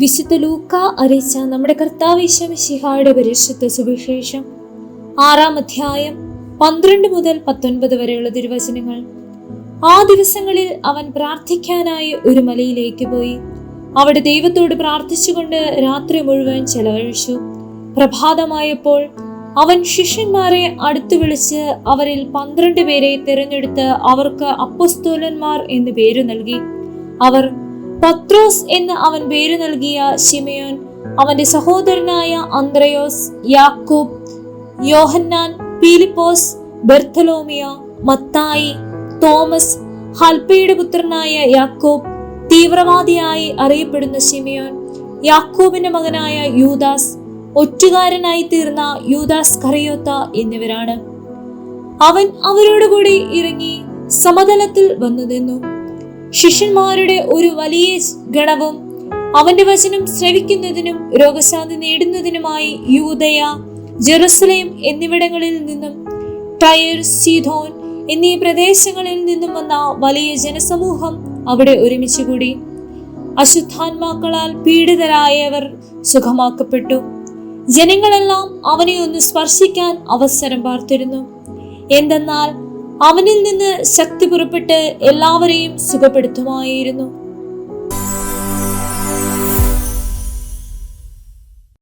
വിശുദ്ധ ലൂക്ക അറിയിച്ച നമ്മുടെ കർത്താവിശ്വമിഷിഹായുടെ പരിശുദ്ധ സുവിശേഷം. ആറാം അധ്യായം പന്ത്രണ്ട് മുതൽ പത്തൊൻപത് വരെയുള്ള തിരുവചനങ്ങൾ. ആ ദിവസങ്ങളിൽ അവൻ പ്രാർത്ഥിക്കാനായി ഒരു മലയിലേക്ക് പോയി. അവിടെ ദൈവത്തോട് പ്രാർത്ഥിച്ചുകൊണ്ട് രാത്രി മുഴുവൻ ചെലവഴിച്ചു. പ്രഭാതമായപ്പോൾ അവൻ ശിഷ്യന്മാരെ അടുത്തു വിളിച്ച് അവരിൽ പന്ത്രണ്ട് പേരെ തിരഞ്ഞെടുത്ത് അവർക്ക് അപ്പസ്തോലന്മാർ എന്ന് പേര് നൽകി. അവർ പത്രോസ് എന്ന് അവൻ പേര് നൽകിയ ശിമയോൻ അവന്റെ സഹോദരനായ അന്ത്രയോസ് യാക്കൂബ് യോഹന്നാൻ പീലിപ്പോസ് ബെർത്തലോമിയ മത്തായി തോമസ് ഹൽപ്പയുടെ പുത്രനായ യാക്കോബ് തീവ്രവാദിയായി അറിയപ്പെടുന്ന ശിമയോൻ യാക്കോബിന്റെ മകനായ യൂദാസ് ഒറ്റുകാരനായി തീർന്ന യൂദാസ് കറിയോത്ത എന്നിവരാണ്. അവൻ അവരോടുകൂടി ഇറങ്ങി സമതലത്തിൽ വന്നു നിന്നു ശിഷ്യന്മാരുടെ ഒരു വലിയ ഗണവും അവന്റെ വചനം ശ്രവിക്കുന്നതിനും രോഗശാന്തി നേടുന്നതിനുമായി യൂതയ ജെറുസലേം എന്നിവിടങ്ങളിൽ നിന്നും ടയർ സീധോൻ എന്നീ പ്രദേശങ്ങളിൽ നിന്നും വന്ന വലിയ ജനസമൂഹം അവിടെ ഒരുമിച്ച് കൂടി അശുദ്ധാത്മാക്കളാൽ പീഡിതരായവർ സുഖമാക്കപ്പെട്ടു. ജനങ്ങളെല്ലാം അവനെ ഒന്ന് സ്പർശിക്കാൻ അവസരം പാർത്തിരുന്നു. എന്തെന്നാൽ അവനിൽ നിന്ന് ശക്തി പുറപ്പെട്ട് എല്ലാവരെയും സുഖപ്പെടുത്തുമായിരുന്നു.